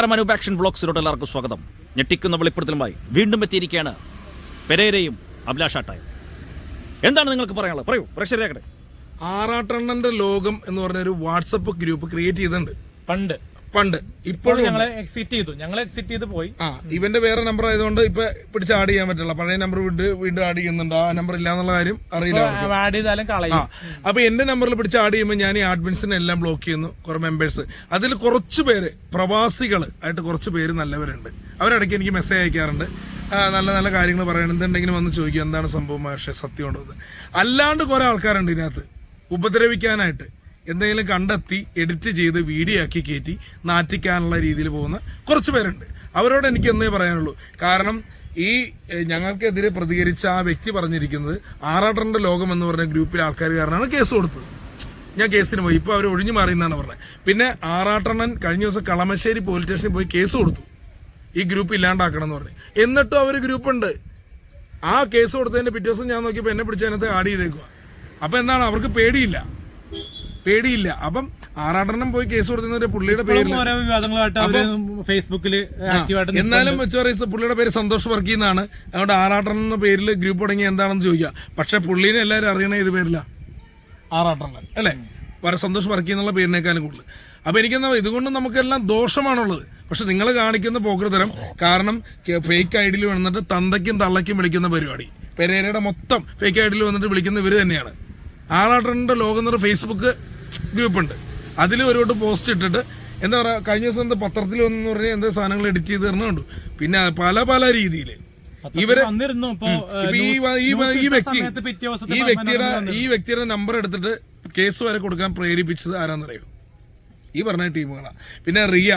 അനൂപ് ബ്ലോക്സിലോട്ട് ബ്ലോഗ്സിലോട്ട് എല്ലാവർക്കും സ്വാഗതം. ഞെട്ടിക്കുന്ന വെളിപ്പെടുത്തലുമായി വീണ്ടും എത്തിയിരിക്കുകയാണ് പെരേരയും അഭിലാഷാട്ടായും എന്താണ് നിങ്ങൾക്ക് പറയാനുള്ളത്? പറയൂ പ്രേക്ഷകരെ ആറാട്ടെണ്ണന്റെ ലോകം എന്ന് പറഞ്ഞ ഒരു വാട്സപ്പ് ഗ്രൂപ്പ് ക്രിയേറ്റ് ചെയ്തിട്ടുണ്ട്. പണ്ട്. പണ്ട്. ഇപ്പോൾ ഞങ്ങൾ എക്സിറ്റ് ചെയ്തു. ഞങ്ങൾ എക്സിറ്റ് ചെയ്ത് പോയി. ആ ഇവന്റെ വേറെ നമ്പർ ആയതുകൊണ്ട് ഇപ്പൊ പിടിച്ച് ആഡ് ചെയ്യാൻ പറ്റില്ല. പഴയ നമ്പർ വീണ്ടും വീണ്ടും ആഡ് ചെയ്യുന്നുണ്ട്. ആ നമ്പർ ഇല്ലാന്നുള്ള കാര്യം അറിയില്ല ആഡ് ചെയ്താലും കളയും. അപ്പൊ എന്റെ നമ്പറിൽ പിടിച്ച് ആഡ് ചെയ്യുമ്പോൾ ഞാൻ ഈ അഡ്മിൻസിനെ എല്ലാം ബ്ലോക്ക് ചെയ്യുന്നു കുറെ മെമ്പേഴ്സ് അതിൽ കുറച്ച് പേര് പ്രവാസികൾ ആയിട്ട് കുറച്ച് പേര് നല്ലവരുണ്ട്. അവരിടയ്ക്ക് എനിക്ക് മെസ്സേജ് അയക്കാറുണ്ട്. നല്ല നല്ല കാര്യങ്ങൾ പറയണം. എന്തുണ്ടെങ്കിലും വന്ന് ചോദിക്കും. എന്താണ് സംഭവം? പക്ഷേ സത്യം ഉണ്ടോ അല്ലാണ്ട് കുറെ ആൾക്കാരുണ്ട് ഇതിനകത്ത്. ഉപദ്രവിക്കാനായിട്ട്. എന്തെങ്കിലും കണ്ടെത്തി എഡിറ്റ് ചെയ്ത് വീഡിയോ ആക്കി കയറ്റി നാറ്റിക്കാനുള്ള രീതിയിൽ പോകുന്ന കുറച്ച് പേരുണ്ട്. അവരോട് എനിക്ക് എന്നേ പറയാനുള്ളൂ. കാരണം ഈ ഞങ്ങൾക്കെതിരെ പ്രതികരിച്ച ആ വ്യക്തി പറഞ്ഞിരിക്കുന്നത് ആറാട്ടറിന്റെ ലോകം എന്ന് പറഞ്ഞ ഗ്രൂപ്പിലെ ആൾക്കാർ കാരണമാണ് കേസ് കൊടുത്തത്. ഞാൻ കേസിന് പോയി. ഇപ്പൊ അവർ ഒഴിഞ്ഞു മാറി എന്നാണ് പറഞ്ഞത്. പിന്നെ ആറാട്ടണ്ണൻ കഴിഞ്ഞ ദിവസം കളമശ്ശേരി പോലീസ് സ്റ്റേഷനിൽ പോയി കേസ് കൊടുത്തു. ഈ ഗ്രൂപ്പ് ഇല്ലാണ്ടാക്കണം എന്ന് പറഞ്ഞു. എന്നിട്ടും അവർ ഗ്രൂപ്പ് ഉണ്ട് ആ കേസ് കൊടുത്തതിന്റെ പിറ്റേ ദിവസം ഞാൻ നോക്കിയപ്പോൾ എന്നെ പിടിച്ചതിനകത്ത് ആഡ് ചെയ്തേക്കുക അപ്പൊ എന്താണ്? അവർക്ക് പേടിയില്ല. പേടിയില്ല. അപ്പം ആറാട്ടണ്ണൻ പോയി കേസ് കൊടുത്തതിന്റെ പുള്ളിയുടെ പേര് ഓരോ വിവാദങ്ങളായിട്ട് അവർ ഫേസ്ബുക്കിൽ എന്നാലും ചോറീസ് പുള്ളിയുടെ പേര് സന്തോഷ് വർക്കി എന്നാണ് അതുകൊണ്ട് ആറാട്ടെണ്ണം എന്ന പേരിൽ ഗ്രൂപ്പ് തുടങ്ങി എന്താണെന്ന് ചോദിക്കുക പക്ഷെ പുള്ളീനെ എല്ലാവരും അറിയണ ഇത് പേരില്ല ആറാട്ടണ്ണൻ അല്ലേ? വര സന്തോഷ് വർക്കി എന്നുള്ള പേരിനേക്കാളും കൂടുതൽ അപ്പൊ എനിക്കെന്താ ഇതുകൊണ്ട് നമുക്കെല്ലാം ദോഷമാണുള്ളത്. പക്ഷെ നിങ്ങൾ കാണിക്കുന്ന പോക്കൃതരം കാരണം ഫേക്ക് ഐഡിയിൽ വന്നിട്ട് തന്തയ്ക്കും തള്ളയ്ക്കും വിളിക്കുന്ന പരിപാടി. പെരേരയുടെ മൊത്തം ഫേക്ക് ഐഡിയിൽ വന്നിട്ട് വിളിക്കുന്ന ഇവർ തന്നെയാണ്. ആറാട്ടറിന്റെ ലോകം എന്നൊരു ഫേസ്ബുക്ക് ഗ്രൂപ്പ് ഉണ്ട് അതിൽ ഒരുപാട് പോസ്റ്റ് ഇട്ടിട്ട് എന്താ പറയുക കഴിഞ്ഞ ദിവസം എന്താ പത്രത്തിൽ വന്നു പറഞ്ഞാൽ എന്താ സാധനങ്ങൾ എഡിറ്റ് ചെയ്ത് തരണുണ്ട് പിന്നെ പല പല രീതിയിൽ ഇവർ ഈ വ്യക്തി ഈ വ്യക്തിയുടെ ഈ വ്യക്തിയുടെ നമ്പർ എടുത്തിട്ട് കേസ് വരെ കൊടുക്കാൻ പ്രേരിപ്പിച്ചത് ആരാന്നറിയോ? ഈ പറഞ്ഞ ടീമുകളാണ് പിന്നെ റിയ.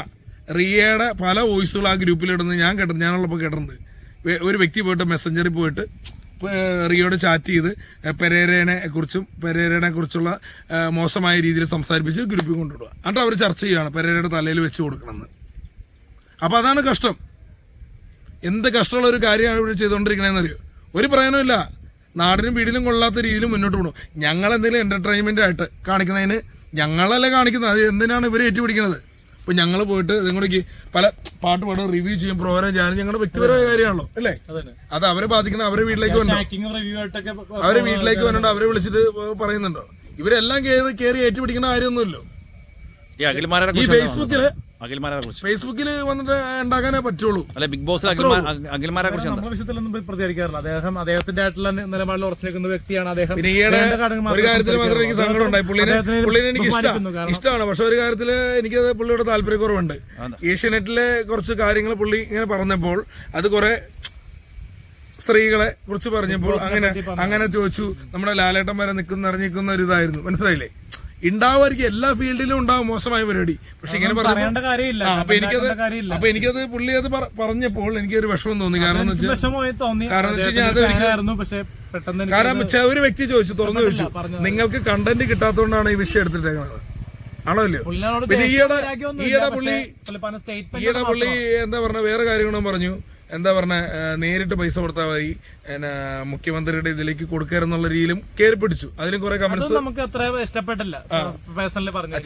റിയയുടെ പല വോയിസുകൾ ആ ഗ്രൂപ്പിൽ ഇടുന്നത് ഞാൻ കേട്ടു ഞാനുള്ളപ്പോൾ കേട്ടിട്ടുണ്ട്. ഒരു വ്യക്തി പോയിട്ട് മെസ്സഞ്ചറിൽ പോയിട്ട് റിയോട് ചാറ്റ് ചെയ്ത് പെരേരേനെ കുറിച്ചും പെരേരേനെ കുറിച്ചുള്ള മോശമായ രീതിയിൽ സംസാരിപ്പിച്ച് ഗ്രൂപ്പിൽ കൊണ്ടുവിടുക. എന്നിട്ട് അവർ ചർച്ച ചെയ്യുകയാണ് പെരേരയുടെ തലയിൽ വെച്ച് കൊടുക്കണമെന്ന്. അപ്പൊ അതാണ് കഷ്ടം. എന്ത് കഷ്ടമുള്ള ഒരു കാര്യമാണ് ഇവിടെ ചെയ്തുകൊണ്ടിരിക്കണേന്ന് അറിയോ ഒരു പ്രയോജനമില്ല നാടിനും വീടിനും കൊള്ളാത്ത രീതിയിൽ മുന്നോട്ട് പോകണം ഞങ്ങൾ എന്തെങ്കിലും എന്റർടൈൻമെന്റ് ആയിട്ട് കാണിക്കണതിന് ഞങ്ങളല്ല കാണിക്കുന്നത്. അത് എന്തിനാണ് ഇവർ ഏറ്റുപിടിക്കുന്നത് ഇപ്പൊ ഞങ്ങൾ പോയിട്ട് ഇങ്ങോട്ടേക്ക് പല പാട്ട് പാടും റിവ്യൂ ചെയ്യും പ്രോഗ്രാം ചെയ്യാനും ഞങ്ങളുടെ വ്യക്തിപരമായ കാര്യമാണല്ലോ അല്ലേ? അത് അവരെ ബാധിക്കണം അവരെ വീട്ടിലേക്ക് വന്നോ ഹാക്കിംഗ് റിവ്യൂ ആയിട്ടൊക്കെ അവരെ വീട്ടിലേക്ക് വന്നിട്ട് അവരെ വിളിച്ചിട്ട് പറയുന്നുണ്ടോ? ഇവരെല്ലാം കയറി കയറി ഏറ്റുപിടിക്കുന്ന കാര്യമൊന്നുമല്ലോ. ഈ ഫേസ്ബുക്കിൽ അഖിൽമാരെ കുറിച്ച്. ഫേസ്ബുക്കിൽ വന്നിട്ട് ഉണ്ടാക്കാനേ പറ്റുള്ളൂ. അല്ലെ ബിഗ് ബോസ് അഖിൽമാരെ കുറിച്ച് നമ്മുടെ വിഷയത്തിലൊന്നും പ്രതികരിക്കാറില്ല. അദ്ദേഹം അദ്ദേഹത്തിന്റെ ആയിട്ടുള്ള നിലപാടിൽ ഉറച്ചു നിൽക്കുന്ന വ്യക്തിയാണ്. അദ്ദേഹം ഒരു കാര്യത്തിൽ മാത്രമേ എനിക്ക് സങ്കടം ഉണ്ടായി. പുള്ളിനെ പുള്ളിനെ എനിക്ക് ഇഷ്ടമാണ് ഇഷ്ടമാണ് പക്ഷെ ഒരു കാര്യത്തിൽ എനിക്ക് പുള്ളിയുടെ താല്പര്യക്കുറവുണ്ട്. ഏഷ്യനെറ്റിലെ കുറച്ച് കാര്യങ്ങൾ പുള്ളി ഇങ്ങനെ പറഞ്ഞപ്പോൾ അത് കുറെ സ്ത്രീകളെ കുറിച്ച് പറഞ്ഞപ്പോൾ അങ്ങനെ അങ്ങനെ ചോദിച്ചു. നമ്മുടെ ലാലേട്ടന്മാരെ വരെ നിൽക്കുന്ന നിറഞ്ഞിരിക്കുന്ന ഒരു ഇതായിരുന്നു. മനസ്സിലായില്ലേ? ഉണ്ടാവുമായിരിക്കും. എല്ലാ ഫീൽഡിലും ഉണ്ടാവും മോശമായ പരിപാടി. പക്ഷെ ഇങ്ങനെ പറയുന്നത് പറയേണ്ട കാര്യമില്ല. അപ്പൊ എനിക്കത് അപ്പൊ എനിക്കത് പുള്ളി അത് പറഞ്ഞപ്പോൾ എനിക്ക് ഒരു വിഷമം തോന്നി. കാരണം കാരണം കാരണം ഒരു വ്യക്തി ചോദിച്ചു തുറന്നു ചോദിച്ചു. നിങ്ങൾക്ക് കണ്ടന്റ് കിട്ടാത്തതുകൊണ്ടാണ് ഈ വിഷയം എടുത്തിട്ടേക്കുന്നത് ആണോ ഇല്ലയോ? പുള്ളിനോട് പിന്നെ ഈയിടെ ഈയിടെ പുള്ളി ഈയിടെ പുള്ളി എന്താ പറഞ്ഞ വേറെ കാര്യങ്ങളും പറഞ്ഞു. എന്താ പറഞ്ഞ നേരിട്ട് പൈസ കൊടുത്താൽ മതി. എന്നാ, മുഖ്യമന്ത്രിയുടെ ഇതിലേക്ക് കൊടുക്കാറെന്നുള്ള രീതിയിലും കയറി പിടിച്ചു. അതിലും കുറെ കമന്റ്സ് നമുക്ക് അത്ര ഇഷ്ടപ്പെട്ടില്ല.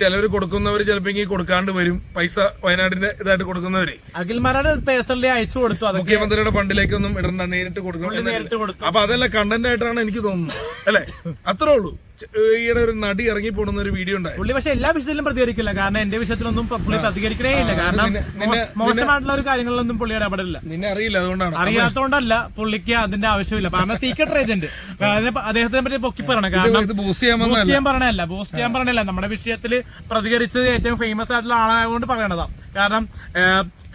ചിലവർ കൊടുക്കുന്നവർ ചിലപ്പോ കൊടുക്കാണ്ട് വരും. പൈസ വയനാടിന്റെ ഇതായിട്ട് കൊടുക്കുന്നവര്. അഖിൽമാരുടെ പേഴ്സണലി അയച്ചു കൊടുത്തു മുഖ്യമന്ത്രിയുടെ ഫണ്ടിലേക്കൊന്നും ഇടണ്ട നേരിട്ട് കൊടുക്കണം അപ്പൊ അതെല്ലാം കണ്ടന്റ് ആയിട്ടാണ് എനിക്ക് തോന്നുന്നത്. അല്ലെ? അത്രേ ഉള്ളൂ. ഈയിടെ ഒരു നടി ഇറങ്ങി പോടുന്ന ഒരു വീഡിയോ ഉണ്ടായി. പുള്ളി പക്ഷെ എല്ലാ വിഷയത്തിലും പ്രതികരിക്കില്ല. കാരണം എന്റെ വിഷയത്തിലൊന്നും പുള്ളി പ്രതികരിക്കണേ ഇല്ല. കാരണം മോശമായിട്ടുള്ള ഒരു കാര്യങ്ങളിലൊന്നും പുള്ളി ഇടപെടില്ല നിന്നെ അറിയില്ല അതുകൊണ്ടാണ്. അറിയാത്തതുകൊണ്ടല്ല പുള്ളിക്ക് അതിന്റെ ആവശ്യമില്ല. കാരണം സീക്രട്ട് ഏജന്റ് അദ്ദേഹത്തിനെ പറ്റി പൊക്കി പറയണം. കാരണം ബൂസ്റ്റ് ചെയ്യാൻ പറയണല്ല ബൂസ്റ്റ് ചെയ്യാൻ പറയണല്ല നമ്മുടെ വിഷയത്തിൽ പ്രതികരിച്ചത് ഏറ്റവും ഫേമസ് ആയിട്ടുള്ള ആളായതുകൊണ്ട് പറയണതാ. കാരണം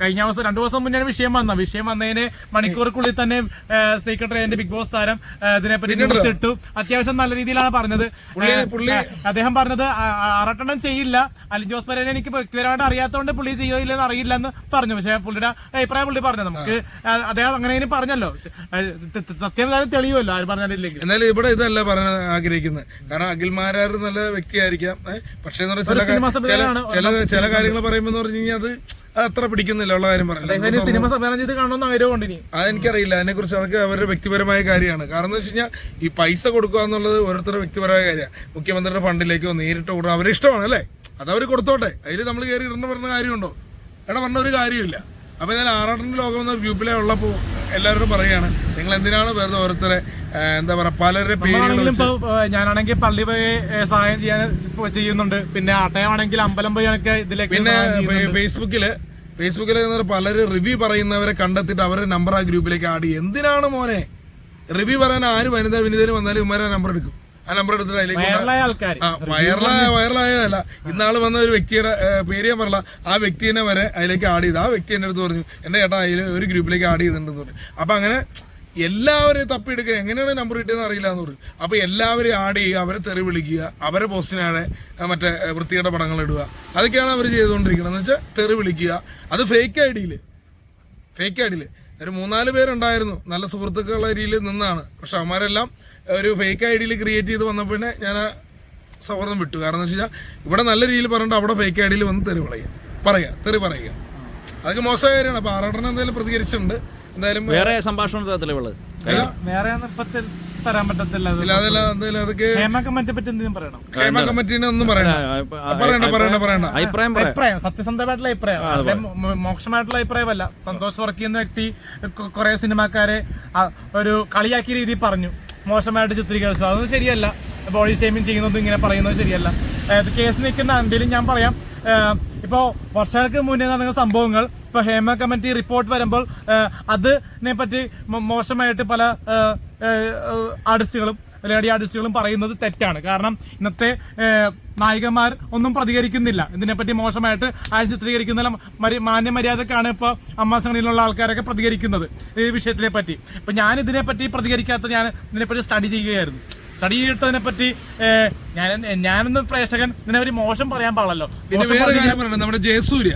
കഴിഞ്ഞ ദിവസം രണ്ടു ദിവസം മുന്നേ വിഷയം വന്ന. വിഷയം വന്നതിന് മണിക്കൂറുക്കുള്ളിൽ തന്നെ സീക്രട്ടറി എന്റെ ബിഗ് ബോസ് താരം ഇതിനെപ്പറ്റി ന്യൂസ് ഇട്ടു. അത്യാവശ്യം നല്ല രീതിയിലാണ് പറഞ്ഞത്. അദ്ദേഹം പറഞ്ഞത് ആറട്ടെണ്ണം ചെയ്യില്ല. അലിൻ ജോസ് പരേനെ എനിക്ക് വ്യക്തിപരമായിട്ട് അറിയാത്തതുകൊണ്ട് പുള്ളി ചെയ്യോ ഇല്ലെന്ന് അറിയില്ല എന്ന് പറഞ്ഞു. പക്ഷേ പുള്ളിയുടെ അഭിപ്രായം പുള്ളി പറഞ്ഞു. നമുക്ക് അദ്ദേഹം അങ്ങനെ പറഞ്ഞല്ലോ. സത്യം തെളിയുമല്ലോ ആര് പറഞ്ഞില്ലെങ്കിൽ എന്നാലും ഇവിടെ ഇതല്ല പറയാൻ ആഗ്രഹിക്കുന്നത്. കാരണം അഖിൽമാരാർ നല്ല വ്യക്തിയായിരിക്കാം. പക്ഷേ ചില ചില കാര്യങ്ങൾ പറയുമ്പോൾ പറഞ്ഞു കഴിഞ്ഞാൽ അത് അത് അത്ര പിടിക്കുന്നില്ല. ഉള്ള കാര്യം പറഞ്ഞില്ല സിനിമ സംവിധാനം ചെയ്ത് കാണണമെന്ന് ആഗ്രഹമുണ്ട് ഇനി. അതെനിക്കറിയില്ല. അതിനെ കുറിച്ച് അതൊക്കെ അവരുടെ വ്യക്തിപരമായ കാര്യമാണ്. കാരണം എന്ന് വെച്ച് കഴിഞ്ഞാൽ ഈ പൈസ കൊടുക്കുക എന്നുള്ളത് ഓരോരുത്തരുടെ വ്യക്തിപരമായ കാര്യമാണ്. മുഖ്യമന്ത്രിയുടെ ഫണ്ടിലേക്കോ നേരിട്ട് കൊടുക്കുക അവരുടെ ഇഷ്ടമാണ് അല്ലേ? അത് അവർ കൊടുത്തോട്ടെ. അതിൽ നമ്മൾ കയറി ഇടേണ്ട പറഞ്ഞ കാര്യമുണ്ടോ? എടാ പറഞ്ഞ ഒരു കാര്യമില്ല. അപ്പൊ ഞാൻ ആറാട്ടിന്റെ ലോകം എന്ന ഗ്രൂപ്പിലെ ഉള്ളപ്പോ എല്ലാവരും പറയാണ് നിങ്ങൾ എന്തിനാണ് വെറുതെ ഓരോരുത്തരെ എന്താ പറയാ പലരുടെ പേരുകളും ഞാനാണെങ്കിൽ പള്ളി പോയി സഹായം ചെയ്യാൻ ചെയ്യുന്നുണ്ട്. പിന്നെ ആട്ടയമാണെങ്കിൽ അമ്പലം പോയി ഇതിലേക്ക് പിന്നെ ഫേസ്ബുക്കിൽ ഫേസ്ബുക്കിൽ ഫേസ്ബുക്കിൽ പലര് റിവ്യൂ പറയുന്നവരെ കണ്ടെത്തിയിട്ട് അവരുടെ നമ്പർ ആ ഗ്രൂപ്പിലേക്ക് ആഡ് ചെയ്യും. എന്തിനാണ് മോനെ? റിവ്യൂ പറയാൻ ആര് വനിത വിനിതയിൽ വന്നാലും ഇമാരെ നമ്പർ എടുക്കും. ആ നമ്പർ എടുത്തിട്ട് അതിലേക്ക് വൈറലായ വൈറലായതല്ല. ഇന്നാൾ വന്ന ഒരു വ്യക്തിയുടെ പേര് ഞാൻ പറഞ്ഞ ആ വ്യക്തിനെ വരെ അതിലേക്ക് ആഡ് ചെയ്ത് ആ വ്യക്തി എന്റെ അടുത്ത് പറഞ്ഞു എന്റെ ചേട്ടാ അതിൽ ഒരു ഗ്രൂപ്പിലേക്ക് ആഡ് ചെയ്തിട്ടുണ്ടെന്ന് പറഞ്ഞു. അപ്പൊ അങ്ങനെ എല്ലാവരെയും തപ്പിയെടുക്കുക. എങ്ങനെയാണ് നമ്പർ കിട്ടിയെന്ന് അറിയില്ല എന്ന് പറഞ്ഞു അപ്പൊ എല്ലാവരെയും ആഡ് ചെയ്യുക അവരെ തെറി വിളിക്കുക അവരെ പോസ്റ്റിനാണ് മറ്റേ വൃത്തിയുടെ പടങ്ങൾ ഇടുക. അതൊക്കെയാണ് അവർ ചെയ്തുകൊണ്ടിരിക്കുന്നത്. എന്ന് വെച്ചാൽ തെറി വിളിക്കുക. അത് ഫേക്ക് ഐ ഡിയിൽ ഫേക്ക് ഐഡിയിൽ ഒരു മൂന്നാൽ പേരുണ്ടായിരുന്നു. നല്ല സുഹൃത്തുക്കളുള്ള രീതിയിൽ നിന്നാണ്. പക്ഷെ അവന്മാരെല്ലാം ഒരു ഫേക്ക് ഐ ഡിയിൽ ക്രിയേറ്റ് ചെയ്ത് വന്നപ്പോൾ പിന്നെ ഞാൻ സൗഹൃദം വിട്ടു. കാരണം എന്ന് വെച്ചാൽ ഇവിടെ നല്ല രീതിയിൽ പറഞ്ഞിട്ട് അവിടെ ഫേക്ക് ഐ ഡിയിൽ വന്ന് തെറി പറയുക. പറയുക. തെറി പറയുക. അതൊക്കെ മോശമായ കാര്യമാണ്. അപ്പോൾ ആറാട്ടനെ എന്തായാലും പ്രതികരിച്ചിട്ടുണ്ട്. എന്തായാലും വേറെ സംഭാഷണ തെളിവുള്ളത് വേറെ ഇപ്പൊ ത- തരാൻ പറ്റത്തില്ല. അത്. ഇല്ല അതല്ല എന്തായാലും അതൊക്കെ ഹേമ കമ്മിറ്റിയെ പറ്റി എന്തെങ്കിലും പറയണം? ഹേമ കമ്മിറ്റീനെ ഒന്നും പറയണ്ട. പറയണ്ട പറയണ്ട പറയണ്ട. അഭിപ്രായം അഭിപ്രായം സത്യസന്ധമായിട്ടുള്ള അഭിപ്രായം. മോക്ഷമായിട്ടുള്ള അഭിപ്രായമല്ല. സന്തോഷ് വർക്ക് ചെയ്യുന്ന വ്യക്തി കുറെ സിനിമാക്കാരെ ഒരു കളിയാക്കിയ രീതി പറഞ്ഞു. മോശമായിട്ട് ചിത്രീകരിച്ചു. അതൊന്നും ശരിയല്ല. ബോഡി ഷേമിങ് ചെയ്യുന്നതും ഇങ്ങനെ പറയുന്നത് ശരിയല്ല. അതായത് കേസ് നിൽക്കുന്ന എന്തെങ്കിലും ഞാൻ പറയാം. ഇപ്പോ വർഷങ്ങൾക്ക് മുന്നേ നടന്ന സംഭവങ്ങൾ ഇപ്പൊ ഹേമ കമ്മിറ്റി റിപ്പോർട്ട് വരുമ്പോൾ അതിനെ പറ്റി മോശമായിട്ട് പല ആർട്ടിസ്റ്റുകളും ലേഡി ആർട്ടിസ്റ്റുകളും പറയുന്നത് തെറ്റാണ്. കാരണം ഇന്നത്തെ നായികന്മാർ ഒന്നും പ്രതികരിക്കുന്നില്ല. ഇതിനെപ്പറ്റി മോശമായിട്ട് ആരും ചിത്രീകരിക്കുന്നില്ല. മരി- ഇപ്പൊ അമ്മാസങ്ങളിലുള്ള ആൾക്കാരൊക്കെ പ്രതികരിക്കുന്നത് ഈ വിഷയത്തിനെ പറ്റി. ഇപ്പൊ ഞാൻ ഇതിനെപ്പറ്റി പ്രതികരിക്കാത്ത ഞാൻ ഇതിനെപ്പറ്റി സ്റ്റഡി ചെയ്യുകയായിരുന്നു. സ്റ്റഡി ചെയ്തിട്ടതിനെ പറ്റി ഞാൻ ഞാനെന്ന് പ്രേക്ഷകൻ ഇതിനെപ്പറ്റി മോശം പറയാൻ പാടല്ലോ. പിന്നെ വേറെ കാര്യം പറയണം നമ്മുടെ ജയസൂര്യ.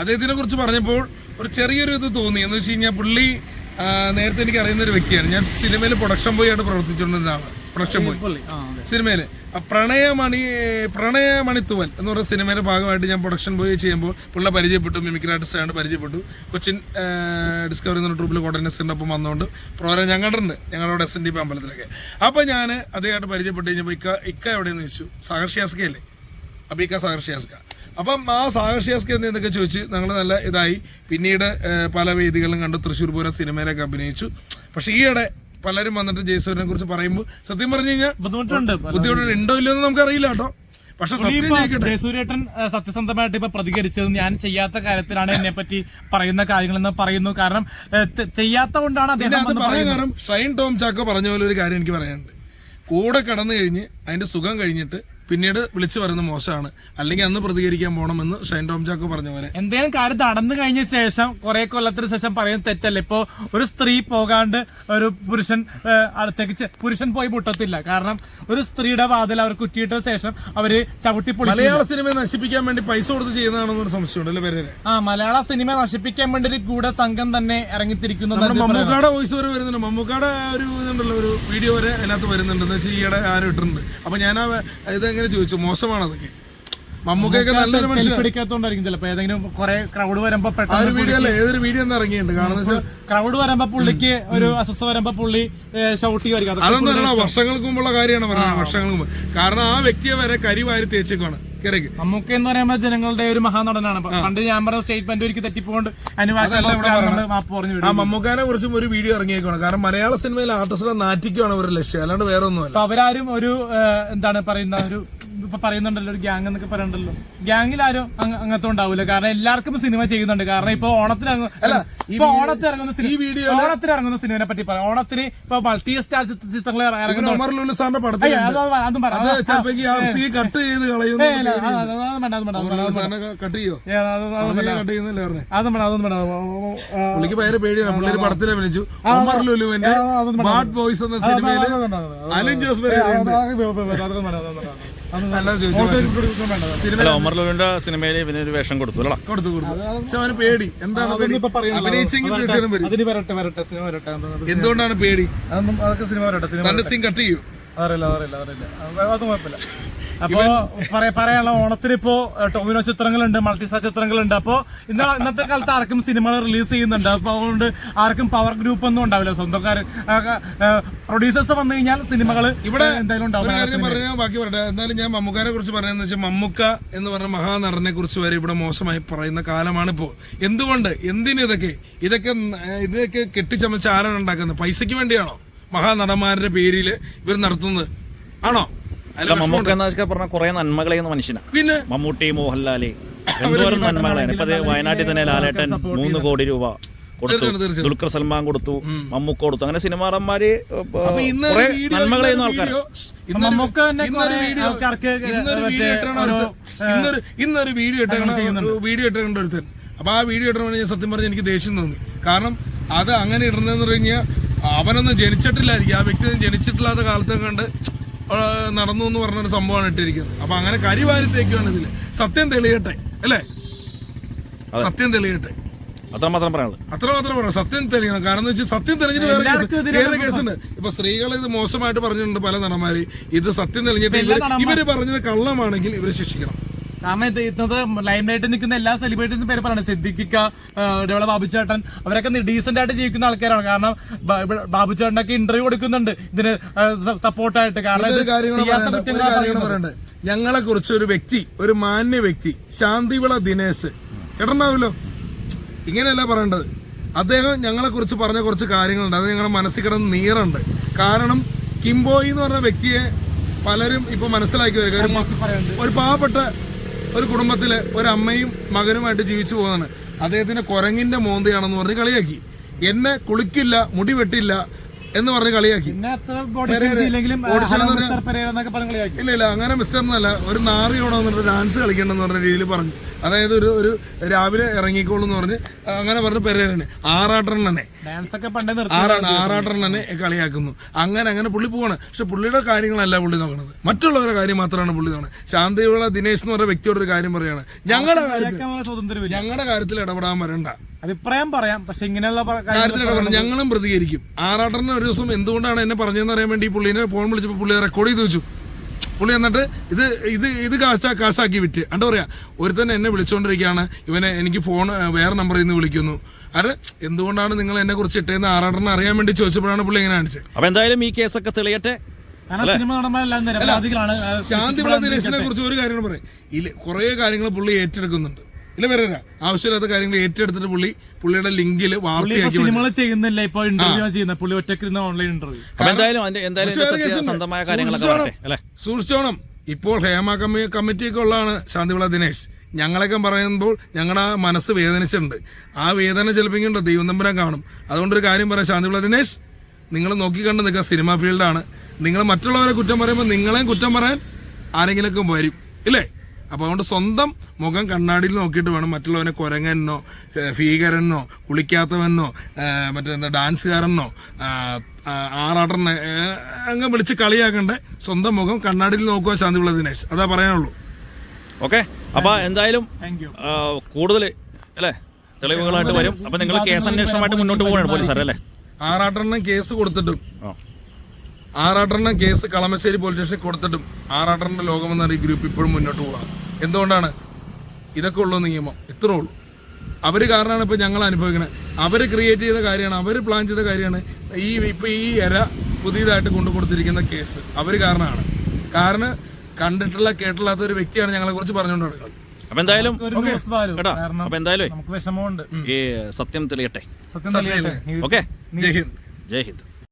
അദ്ദേഹത്തിനെ കുറിച്ച് പറഞ്ഞപ്പോൾ ഒരു ചെറിയൊരു ഇത് തോന്നി. എന്ന് വെച്ച് കഴിഞ്ഞാൽ പുള്ളി നേരത്തെ എനിക്ക് അറിയുന്ന ഒരു വ്യക്തിയാണ്. ഞാൻ സിനിമയിൽ പ്രൊഡക്ഷൻ ബോയ് ആയിട്ട് പ്രവർത്തിച്ചുകൊണ്ടിരുന്നതാണ്. പ്രൊഡക്ഷൻ ബോയ് സിനിമയിൽ. പ്രണയമണി പ്രണയമണിത്തുവൽ എന്ന് പറയുന്ന സിനിമയുടെ ഭാഗമായിട്ട് ഞാൻ പ്രൊഡക്ഷൻ പോയി ചെയ്യുമ്പോൾ പുള്ള പരിചയപ്പെട്ടു മിമിക്രി ആർട്ടിസ്റ്റ് ആയിട്ട് പരിചയപ്പെട്ടു. കൊച്ചിൻ ഡിസ്കവറി എന്ന ട്രൂപ്പിൽ കോട്ടനസിന്റെ ഒപ്പം വന്നുകൊണ്ട് പ്രോഗ്രാം ഞങ്ങളുടെ ഉണ്ട് ഞങ്ങളുടെ എസ് എൻ ഡി പി അമ്പലത്തിലൊക്കെ. അപ്പോൾ ഞാൻ അദ്ദേഹമായിട്ട് പരിചയപ്പെട്ട് കഴിഞ്ഞപ്പോൾ ഇക്ക ഇക്ക എവിടെയെന്ന് ചോദിച്ചു? സാഗർ ഷിയാസ്കയല്ലേ അപ്പൊ ഇക്ക സാഗർ ഷിയാസ്ക അപ്പം ആ സാഗർ ഷിയാസ്ക എന്ന് എന്നൊക്കെ ചോദിച്ച് ഞങ്ങൾ നല്ല ഇതായി. പിന്നീട് പല വേദികളിലും കണ്ട് തൃശ്ശൂർ പൂരം സിനിമയിലൊക്കെ അഭിനയിച്ചു. പക്ഷേ ഈയിടെ പലരും വന്നിട്ട് ജയസൂരിനെ കുറിച്ച് പറയുമ്പോൾ സത്യം പറഞ്ഞു കഴിഞ്ഞാൽ ബുദ്ധിമുട്ടുണ്ട് ബുദ്ധിമുട്ട് ഉണ്ടോ ഇല്ലയോ എന്ന് നമുക്കറിയില്ല കേട്ടോ. പക്ഷെ ജയസൂര്യേട്ടൻ സത്യസന്ധമായിട്ട് ഇപ്പൊ പ്രതികരിച്ചത് ഞാൻ ചെയ്യാത്ത കാര്യത്തിലാണ് എന്നെ പറ്റി പറയുന്ന കാര്യങ്ങൾ എന്ന് പറയുന്നു. കാരണം ചെയ്യാത്ത കൊണ്ടാണ് അദ്ദേഹം പറയാൻ പറയുന്നത്. കാരണം ഷൈൻ ടോം ചാക്കോ പറഞ്ഞ പോലെ ഒരു കാര്യം എനിക്ക് പറയാനുണ്ട്. കൂടെ കടന്നു കഴിഞ്ഞ് അതിന്റെ സുഖം കഴിഞ്ഞിട്ട് പിന്നീട് വിളിച്ചു പറയുന്നത് മോശമാണ്. അല്ലെങ്കിൽ അന്ന് പ്രതികരിക്കാൻ പോകണമെന്ന് ഷൈൻ ടോം ചാക്കോ പറഞ്ഞ പോലെ എന്തെങ്കിലും കാര്യം നടന്നു കഴിഞ്ഞ ശേഷം കുറെ കൊല്ലത്തിന് ശേഷം പറയുന്ന തെറ്റല്ലേ? ഇപ്പോ ഒരു സ്ത്രീ പോകാണ്ട് ഒരു പുരുഷൻ അടുത്തേക്ക് പുരുഷൻ പോയി മുട്ടത്തില്ല. കാരണം ഒരു സ്ത്രീയുടെ വാതിൽ അവർ കുറ്റിയിട്ട ശേഷം അവർ ചവിട്ടി പൊളി മലയാള സിനിമയെ നശിപ്പിക്കാൻ വേണ്ടി പൈസ കൊടുത്ത് ചെയ്യുന്നതാണെന്നൊരു സംശയമുണ്ട് അല്ലേ പേര് ആ മലയാള സിനിമ നശിപ്പിക്കാൻ വേണ്ടി ഒരു ഗൂഢ സംഘം തന്നെ ഇറങ്ങിത്തിരിക്കുന്നു. മമ്മൂക്കാടെ വോയിസ് വരെ വരുന്നുണ്ട്. മമ്മൂക്കാടെ ഒരു ഇതുണ്ടല്ലോ ഒരു വീഡിയോ വരെ അതിനകത്ത് വരുന്നുണ്ട്. എന്ന് വെച്ചാൽ ഈയിടെ ആരും ഇട്ടിട്ടുണ്ട്. അപ്പൊ ഞാൻ ആ ഇതെങ്ങനെ ചോദിച്ചു? മോശമാണ് അതൊക്കെ. മമ്മൂക്കൊക്കെ നല്ലൊരു എടുക്കാത്തോണ്ടായിരിക്കും ചിലപ്പോ. ഏതെങ്കിലും കുറെ ക്രൗഡ് വരുമ്പോ ആ ഒരു വീഡിയോ അല്ലേ ഏതൊരു വീഡിയോ ഒന്നും ഇറങ്ങിയിട്ടുണ്ട്. കാരണം ക്രൗഡ് വരുമ്പോ പുള്ളിക്ക് ഒരു അസ്വസ്ഥ വരുമ്പോ പുള്ളി ഷൗട്ട് ചെയ്യുമായിരിക്കും. അതൊന്നും വർഷങ്ങൾക്ക് മുമ്പുള്ള കാര്യമാണ് പറഞ്ഞത് വർഷങ്ങൾക്ക് മുമ്പ്. കാരണം ആ വ്യക്തിയെ വരെ കരി വാരി തേച്ചേക്കാണ് കിരക്ക് നമുക്ക് എന്ന് പറയുമ്പോൾ ജനങ്ങളുടെ ഒരു മഹാനടനാണ്. പണ്ട് ഞാൻ പറഞ്ഞ സ്റ്റേറ്റ്മെന്റ് ഒരിക്കൽ തെറ്റിപ്പോണ്ട് മാപ്പ് പറഞ്ഞു ആ മമ്മൂക്കാനെ കുറിച്ചും ഒരു വീഡിയോ ഇറങ്ങിയേക്കാണ് കാരണം മലയാള സിനിമയിൽ ആർട്ടിസ്റ്റിനെ നാറ്റിക്കുകയാണ് അവരുടെ ലക്ഷ്യം. അല്ലാണ്ട് വേറെ ഒന്നുമല്ല അപ്പൊ അവരാരും ഒരു എന്താണ് പറയുന്ന ഒരു ഇപ്പൊ പറയുന്നുണ്ടല്ലോ ഒരു ഗ്യാങ് എന്നൊക്കെ പറയണ്ടല്ലോ. ഗ്യാങ്ങിൽ ആരും അങ്ങ- അങ്ങനത്തെ ഉണ്ടാവില്ല കാരണം എല്ലാവർക്കും സിനിമ ചെയ്യുന്നുണ്ട്. കാരണം ഇപ്പൊ ഓണത്തിന് ഇപ്പൊ ഓണത്തിന് ഇറങ്ങുന്ന ഈ വീഡിയോ ഓണത്തിന് ഇറങ്ങുന്ന സിനിമയെ പറ്റി പറയാം. ഓണത്തിന് ഇപ്പൊ മൾട്ടി സ്റ്റാർ ചിത്രങ്ങൾ പുള്ളിക്ക് ഭയങ്കര പേടിയാണ്. പുള്ളിയൊരു പടത്തിൽ അഭിനയിച്ചു. ഒമർ ലുലുവിന്റെ ആ, അതൊന്നും ബാഡ് ബോയ്സ് എന്ന സിനിമയിൽ അലൻ. ജോസ് ഏ, പെരേര അത് ഉണ്ട്. അത് വേണ്ട, അത് വേണ്ട, അതൊന്നും വേണ്ട, അതൊന്നും വേണ്ട. അതൊന്നും അല്ലാതെ ചോദിച്ചു ഓർത്ത് കൊടുക്കാൻ വേണ്ട, അത് സിനിമ അല്ല ഒമർ ലുലുവിന്റെ സിനിമയിൽ ഇവന് ഒരു വേഷം കൊടുത്തു അല്ലടാ. കൊടുത്തു കൊടുത്തു. പക്ഷെ അവന് പേടി. എന്താണ്. അഭിനയിച്ചെങ്കിൽ തീർച്ചയായിട്ടും വരും. അതിന് വരട്ടെ വരട്ടെ സിനിമ വരട്ടെ എന്തുകൊണ്ടാണ് പേടി? അതൊന്നും അതൊക്കെ സിനിമ വരട്ടെ സിനിമ കട്ട് ചെയ്യൂ. അറിയില്ല അറിയില്ല അറിയില്ല. അത് അതൊന്നും കുഴപ്പമില്ല. അപ്പോ പറയാ- പറയാനുള്ള ഓണത്തിന് ഇപ്പോ ടോമിനോ ചിത്രങ്ങളുണ്ട് മൾട്ടിസ്റ്റാർ ചിത്രങ്ങളുണ്ട്. അപ്പോ ഇന്ന് ഇന്നത്തെ കാലത്ത് ആർക്കും സിനിമകൾ റിലീസ് ചെയ്യുന്നുണ്ട്. അപ്പൊ അതുകൊണ്ട് ആർക്കും പവർ ഗ്രൂപ്പ് ഒന്നും ഉണ്ടാവില്ല. സ്വന്തക്കാർ പ്രൊഡ്യൂസേഴ്സ് വന്നു കഴിഞ്ഞാൽ സിനിമകൾ ഇവിടെ എന്തായാലും ഉണ്ടാവും. ബാക്കി പറയട്ടെ. എന്തായാലും ഞാൻ മമ്മൂക്കാരെ കുറിച്ച് പറയുന്നത് വെച്ചാൽ മമ്മൂക്ക എന്ന് പറഞ്ഞ മഹാനടനെ കുറിച്ച് വരെ ഇവിടെ മോശമായി പറയുന്ന കാലമാണ് ഇപ്പോ എന്തുകൊണ്ട്? എന്തിനു ഇതൊക്കെ? ഇതൊക്കെ ഇതൊക്കെ കെട്ടിച്ചമച്ച് ആരാണ് ഉണ്ടാക്കുന്നത്? പൈസയ്ക്ക് വേണ്ടിയാണോ മഹാനടന്മാരുടെ പേരിൽ ഇവർ നടത്തുന്നത്? ആണോ? മമ്മൂക്ക. എന്നൊക്കെ പറഞ്ഞ കുറെ നന്മകൾ ചെയ്യുന്ന മനുഷ്യനാണ് പിന്നെ? മമ്മൂട്ടി മോഹൻലാൽ എന്തോരം നന്മകളാണ്? ഇപ്പൊ വയനാട്ടിൽ തന്നെ ലാലേട്ടൻ മൂന്ന് കോടി രൂപ കൊടുത്തു. ദുൽഖർ സൽമാൻ കൊടുത്തു. മമ്മൂക്ക കൊടുത്തു. അങ്ങനെ സിനിമാറന്മാര് നന്മകൾ ചെയ്യുന്ന ആൾക്കാർ വീഡിയോ- ഇന്നൊരു- തന്നെ ഇന്നൊരു കുറെ വീഡിയോ- ഇട്ടേക്കണ വീഡിയോ ഇട്ടേണ്ട ഒരുത്തൻ. അപ്പൊ ആ വീഡിയോ ഇട്ടവണ് ഞാൻ സത്യം പറഞ്ഞ എനിക്ക് ദേഷ്യം തോന്നി. കാരണം അത് അങ്ങനെ ഇടുന്നതെന്ന് പറഞ്ഞു കഴിഞ്ഞാൽ അവനൊന്നും ജനിച്ചിട്ടില്ലായിരിക്കും. ആ വ്യക്തി ജനിച്ചിട്ടില്ലാത്ത കാലത്തെ കണ്ട് നടന്നു എന്ന് പറഞ്ഞൊരു സംഭവമാണ് ഇട്ടിരിക്കുന്നത്. അപ്പൊ അങ്ങനെ കരിവാരിത്തേക്കാണ് ഇതിൽ. സത്യം തെളിയട്ടെ അല്ലേ? സത്യം തെളിയട്ടെ. അത്രമാത്രം പറയാനുള്ളത്. അത്രമാത്രം പറയാം. സത്യം തെളിയണം. കാരണം വെച്ചാൽ സത്യം തെളിഞ്ഞിട്ട് വേറെ കേസ് വേറെ കേസുണ്ട്. ഇപ്പൊ സ്ത്രീകൾ ഇത് മോശമായിട്ട് പറഞ്ഞിട്ടുണ്ട് പല നടന്മാര്. ഇത് സത്യം തെളിഞ്ഞിട്ട് ഇവർ പറഞ്ഞത് കള്ളമാണെങ്കിൽ ഇവർ ശിക്ഷിക്കണം. കാരണം ഇത് ഇന്നത്തെ ലൈം ലൈറ്റ് നിൽക്കുന്ന എല്ലാ സെലിബ്രിറ്റീസും പേര് പറയുന്നത് സിദ്ദിഖിക്ക ഇതേപോലെ ബാബുചേട്ടൻ അവരൊക്കെ ഡീസെന്റ് ആയിട്ട് ജീവിക്കുന്ന ആൾക്കാരാണ്. കാരണം ബാബുചേട്ടനൊക്കെ ഇന്റർവ്യൂ കൊടുക്കുന്നുണ്ട്. ഇതിന് സപ്പോർട്ടായിട്ട് കാരണം ഞങ്ങളെ കുറിച്ച് ഒരു വ്യക്തി ഒരു മാന്യ വ്യക്തി ശാന്തിവിള ദിനേശ്. കേട്ടുണ്ടാവില്ലോ ഇങ്ങനെയല്ല പറയേണ്ടത്. അദ്ദേഹം ഞങ്ങളെ കുറിച്ച് പറഞ്ഞ കുറച്ച് കാര്യങ്ങളുണ്ട്. അത് ഞങ്ങളുടെ മനസ്സിൽ കിടന്ന് നീറുണ്ട്. കാരണം കിംബോയി എന്ന് പറഞ്ഞ വ്യക്തിയെ പലരും ഇപ്പൊ മനസ്സിലാക്കി വരിക. ഒരു പാവപ്പെട്ട ഒരു കുടുംബത്തിൽ ഒരു അമ്മയും മകനുമായിട്ട് ജീവിച്ചു പോകുന്നതാണ് അദ്ദേഹത്തിന്റെ കുരങ്ങിന്റെ മോന്തയാണെന്ന് പറഞ്ഞ് കളിയാക്കി. എന്നെ കുളിക്കില്ല മുടി വെട്ടില്ല എന്ന് പറഞ്ഞ് കളിയാക്കി. ഇല്ല ഇല്ല അങ്ങനെ മിസ്റ്റർ എന്നല്ല. ഒരു നാറിയോടെ വന്നിട്ട് ഡാൻസ് കളിക്കണ്ടെന്ന് പറഞ്ഞ രീതിയിൽ പറഞ്ഞു. അതായത് ഒരു ഒരു രാവിലെ ഇറങ്ങിക്കോളൂ എന്ന് പറഞ്ഞ് അങ്ങനെ പറഞ്ഞ് പെരേരനെ. ആറാട്ടൻ ആറാണ് ആറാട്ടൻ തന്നെ കളിയാക്കുന്നു. അങ്ങനെ അങ്ങനെ പുള്ളി പോവാണ്. പക്ഷെ പുള്ളിയുടെ കാര്യങ്ങളല്ല പുള്ളി നോക്കണത്. മറ്റുള്ളവരുടെ കാര്യം മാത്രമാണ് പുള്ളി നോക്കുന്നത് ശാന്തിയുള്ള ദിനേശ് എന്ന് പറയുന്ന വ്യക്തിയോട് ഒരു കാര്യം പറയാണ്. ഞങ്ങളുടെ കാര്യത്തിൽ ഞങ്ങളുടെ കാര്യത്തിൽ ഇടപെടാൻ വരണ്ട. അഭിപ്രായം പറയാം പക്ഷെ ഇങ്ങനെയുള്ള കാര്യത്തിൽ ഞങ്ങളും പ്രതികരിക്കും. ആറാട്ടറിന് ഒരു ദിവസം എന്തുകൊണ്ടാണ് എന്നെ പറഞ്ഞതെന്ന് അറിയാൻ വേണ്ടി പുള്ളിനെ ഫോൺ വിളിച്ചപ്പോൾ പുള്ളി റെക്കോർഡ് ചെയ്ത് വെച്ചു. പുള്ളി എന്നിട്ട് ഇത് ഇത് ഇത് കാശാ കാശാക്കി വിറ്റ്. അണ്ട പറയാ? ഒരുത്തൻ എന്നെ വിളിച്ചുകൊണ്ടിരിക്കുകയാണ് ഇവനെ എനിക്ക് ഫോൺ വേറെ നമ്പറിൽ നിന്ന് വിളിക്കുന്നു. അത് എന്തുകൊണ്ടാണ് നിങ്ങൾ എന്നെ കുറിച്ച് ഇട്ടേന്ന് ആറാട്ടറിന് അറിയാൻ വേണ്ടി ചോദിച്ചപ്പോഴാണ് പുള്ളി എങ്ങനെ കാണിച്ചത് അപ്പൊ എന്തായാലും ഈ കേസൊക്കെ തെളിയട്ടെ? ശാന്തിവിള ദിനേശിനെ കുറിച്ച് ഒരു കാര്യം പറയാം. ഇല്ല കുറെ കാര്യങ്ങൾ പുള്ളി ഏറ്റെടുക്കുന്നുണ്ട്. ഇല്ല വരാ ആവശ്യമില്ലാത്ത കാര്യങ്ങൾ ഏറ്റെടുത്തിട്ട് പുള്ളി പുള്ളിയുടെ ലിങ്കിൽ വാർത്തയാക്കി. സിനിമകൾ ചെയ്യുന്നില്ല ഇപ്പൊ ഇന്റർവ്യൂ ചെയ്യുന്ന പുള്ളി ഒറ്റക്കിരുന്ന ഓൺലൈൻ ഇന്റർവ്യൂ എന്തായാലും സൂക്ഷിച്ചോണം. ഇപ്പോൾ ഹേമ കമ്മി കമ്മിറ്റിയൊക്കെ ഉള്ളതാണ് ശാന്തിവിള ദിനേശ്. ഞങ്ങളൊക്കെ പറയുമ്പോൾ ഞങ്ങളുടെ ആ മനസ്സ് വേദനിച്ചിട്ടുണ്ട്. ആ വേദന ചിലപ്പോൾ ദൈവം തമ്പുരാൻ കാണും. അതുകൊണ്ടൊരു കാര്യം പറയാം. ശാന്തിവിള ദിനേശ് നിങ്ങൾ നോക്കിക്കണ്ട് നിൽക്കുക. സിനിമ ഫീൽഡാണ്. നിങ്ങൾ മറ്റുള്ളവരെ കുറ്റം പറയുമ്പോൾ നിങ്ങളെയും കുറ്റം പറയാൻ ആരെങ്കിലുമൊക്കെ വരും. ഇല്ലേ? അപ്പോൾ അതുകൊണ്ട് സ്വന്തം മുഖം കണ്ണാടിയിൽ നോക്കിയിട്ട് വേണം മറ്റുള്ളവനെ കുരങ്ങനോ ഏഹ് ഭീകരനോ കുളിക്കാത്തവനോ മറ്റെന്താ മറ്റേ ഡാൻസുകാരനോ ആറാട്ടനെ അങ്ങ് വിളിച്ച് കളിയാക്കണ്ടേ? സ്വന്തം മുഖം കണ്ണാടിയിൽ നോക്കുക ശാന്തിയുള്ള ദിനേശ്. അതാ പറയാനുള്ളൂ. ഓക്കെ? അപ്പൊ എന്തായാലും കൂടുതൽ അല്ലേ? തെളിവുകളായിട്ട് വരും. അപ്പൊ നിങ്ങൾ കേസ് അന്വേഷണമായിട്ട് മുന്നോട്ട് പോകണം പോലീസ് അല്ലേ ആറാട്ടെണ്ണം കേസ് കൊടുത്തിട്ടും. ആറാട്ടെണ്ണം കേസ് കളമശ്ശേരി പോലീസ് സ്റ്റേഷനിൽ കൊടുത്തിട്ടും ആറാട്ടെണ്ണ ലോകമെന്ന ഈ ഗ്രൂപ്പ് ഇപ്പോഴും മുന്നോട്ട് പോകാം എന്തുകൊണ്ടാണ്? ഇതൊക്കെ ഉള്ള നിയമം. ഇത്രേ ഉള്ളൂ. അവർ കാരണമാണ് ഇപ്പൊ ഞങ്ങൾ അനുഭവിക്കുന്നത് അവർ ക്രിയേറ്റ് ചെയ്ത കാര്യമാണ്. അവർ പ്ലാൻ ചെയ്ത കാര്യമാണ്. ഈ ഇപ്പൊ ഈ ഇര പുതിയതായിട്ട് കൊണ്ടു കൊടുത്തിരിക്കുന്ന കേസ്. അവർ കാരണമാണ് കാരണം കണ്ടിട്ടുള്ള കേട്ടില്ലാത്ത ഒരു വ്യക്തിയാണ് ഞങ്ങളെ കുറിച്ച് പറഞ്ഞുകൊണ്ട് നടക്കുന്നത്. അപ്പൊ എന്തായാലും കേട്ടോ അപ്പൊ എന്തായാലും ഈ സത്യം തെളിയട്ടെ. സത്യം തെളിയട്ടെ. ഓക്കെ ജയ് ഹിന്ദ്. ജയ് ഹിന്ദ്.